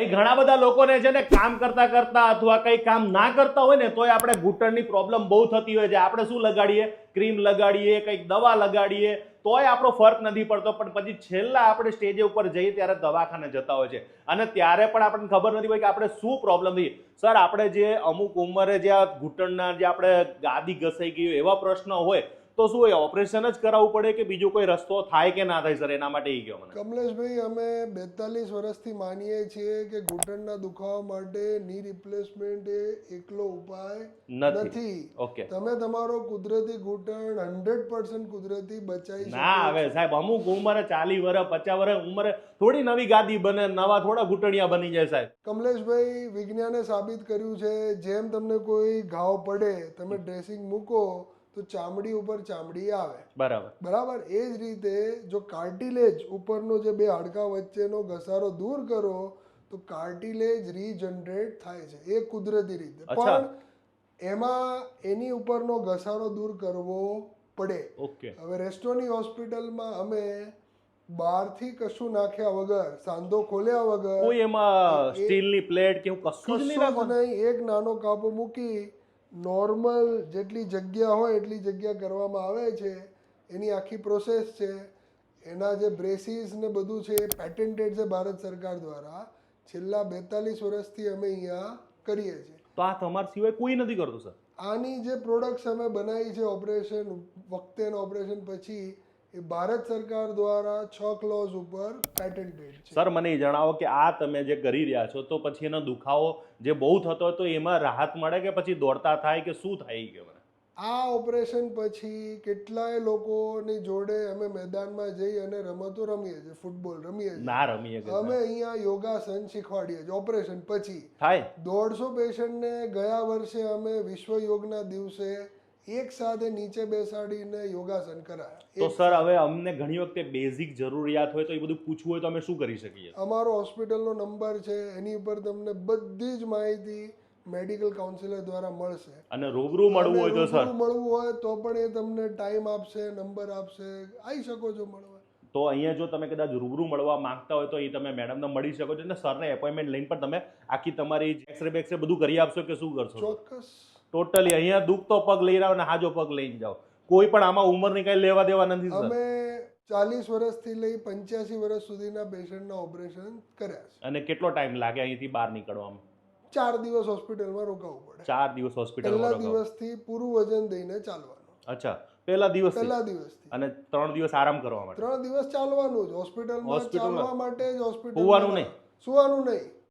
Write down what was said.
અહીં ઘણા બધા લોકોને છે ને કામ કરતા કરતા અથવા કંઈ કામ ના કરતા હોય ને તોય આપણે ઘૂંટણની પ્રોબ્લેમ બહુ થતી હોય છે. આપણે શું લગાડીએ? ક્રીમ લગાડીએ, કંઈક દવા લગાડીએ, તોય આપણો ફરક નથી પડતો. પણ પછી છેલ્લા આપણે સ્ટેજ ઉપર જઈએ ત્યારે દવાખાને જતા હોય છે. અને ત્યારે પણ આપણને ખબર નથી હોય કે આપણે શું પ્રોબ્લેમ થઈ. સર, આપણે જે અમુક ઉંમરે જે ઘૂંટણના જે આપણે ગાદી ઘસાઈ ગઈ એવા પ્રશ્નો હોય તો શું એ ઓપરેશન જ કરાવવું પડે કે બીજો કોઈ રસ્તો થાય કે ના થાય સર એના માટે એ કહો મને. કમલેશભાઈ અમે બેતાલીસ વર્ષથી માનીએ છીએ કે ઘૂંટણના દુખાવા માટે ની રિપ્લેસમેન્ટ એ એકલો ઉપાય નથી. ઓકે તમે તમારો કુદરતી ઘૂંટણ હંડ્રેડ પર્સન્ટ કુદરતી બચાવી ના આવે. હવે સાહેબ અમુક ઉંમરે ચાલી વર્ષ પચાસ વર્ષ ઉંમરે થોડી નવી ગાદી બને નવા થોડા ઘૂંટણિયા બની જાય સાહેબ. કમલેશભાઈ વિજ્ઞાને સાબિત કર્યું છે જેમ તમને કોઈ ઘાવ પડે તમે ડ્રેસિંગ મૂકો તો ચામડી ઉપર ચામડી આવે. બરાબર. બરાબર? એ જ રીતે જો કાર્ટિલેજ ઉપરનો જે બે હાડકા વચ્ચેનો ઘસારો દૂર કરો તો કાર્ટિલેજ રીજનરેટ થાય છે. એ કુદરતી રીતે. પણ એમાં એની ઉપરનો ઘસારો દૂર કરવો પડે. ઓકે. હવે રેસ્ટોની હોસ્પિટલમાં અમે બહારથી કશું નાખ્યા વગર સાંધો ખોલ્યા વગર કોઈ એમાં સ્ટીલની પ્લેટ કે કશું જ નહીં. એક નાનો કાપો મૂકી નોર્મલ જેટલી જગ્યા હોય એટલી જગ્યા કરવામાં આવે છે એની આખી પ્રોસેસ છે. એના જે બ્રેસીસ ને બધું છે એ પેટેન્ટેડ છે ભારત સરકાર દ્વારા. છેલ્લા બેતાલીસ વર્ષથી અમે અહીંયા કરીએ છીએ. તો આ તમારા સિવાય કોઈ નથી કરતું સર? આની જે પ્રોડક્ટ્સ અમે બનાવી છે ઓપરેશન વખતે ઓપરેશન પછી એ ભારત સરકાર દ્વારા છ ક્લોઝ ઉપર પેટન્ટેડ છે. સર મને એ જણાવો કે આ તમે જે કરી રહ્યા છો તો પછી એનો દુખાવો જે બહુ થતો હોય તો એમાં રાહત મળે કે પછી દોડતા થાય કે શું થાય કે આ ઓપરેશન પછી કેટલાય લોકોની જોડે અમે મેદાનમાં જઈ અને રમતો રમીએ છીએ ફૂટબોલ રમીએ છીએ. ના રમીએ અમે અહીંયા યોગાસન શીખવાડીએ છીએ ઓપરેશન પછી. થાય? દોઢસો પેશન્ટને ગયા વર્ષે અમે વિશ્વ યોગના દિવસે એક સાથે નીચે બેસાડીને યોગાસન કરાય. તો સર હવે અમને ઘણી વખતે બેઝિક જરૂરિયાત હોય તો એ બધું પૂછવું હોય તો અમે શું કરી શકીએ? અમારો હોસ્પિટલનો નંબર છે એની ઉપર તમને બધી જ માહિતી મેડિકલ કાઉન્સિલર દ્વારા મળશે. અને રૂબરૂ મળવું હોય તો સર? મળવું હોય તો પણ એ તમને ટાઈમ આપશે નંબર આપશે આવી શકો છો મળવા. તો અહીંયા જો તમે કદાચ રૂબરૂ મળવા માંગતા હોય તો એ તમે મેડમને મળી શકો છો. અને સરને એપોઇન્ટમેન્ટ લઈને પણ તમે આખી તમારી એક્સરે બેક્સરે બધું કરી આપશો કે શું કરશો? ચોક્કસ. ટોટલી અહીંયા દુખતો પગ લઈ રહ્યો અને હાજો પગ લઈને જાઓ. કોઈ પણ આમાં ઉંમરની કઈ લેવા દેવા નથી સર. અમે ચાલીસ વર્ષથી લઈ પંચ્યાસી વર્ષ સુધીના પેશન્ટના ઓપરેશન કર્યા છે. અને કેટલો ટાઈમ લાગે અહીંથી બહાર નીકળવામાં? ચાર દિવસ હોસ્પિટલમાં રોકાવું પડે. ચાર દિવસ પહેલા હોસ્પિટલમાં રોકાવો. દિવસથી પૂરું વજન દઈને ચાલવાનું. અચ્છા પહેલા દિવસ પહેલા દિવસથી. અને ત્રણ દિવસ આરામ કરવા માટે? ત્રણ દિવસ ચાલવાનું જ. હોસ્પિટલમાં? ચાલવા માટે જ હોસ્પિટલ સુવાનું નહીં? સુવાનું નહીં.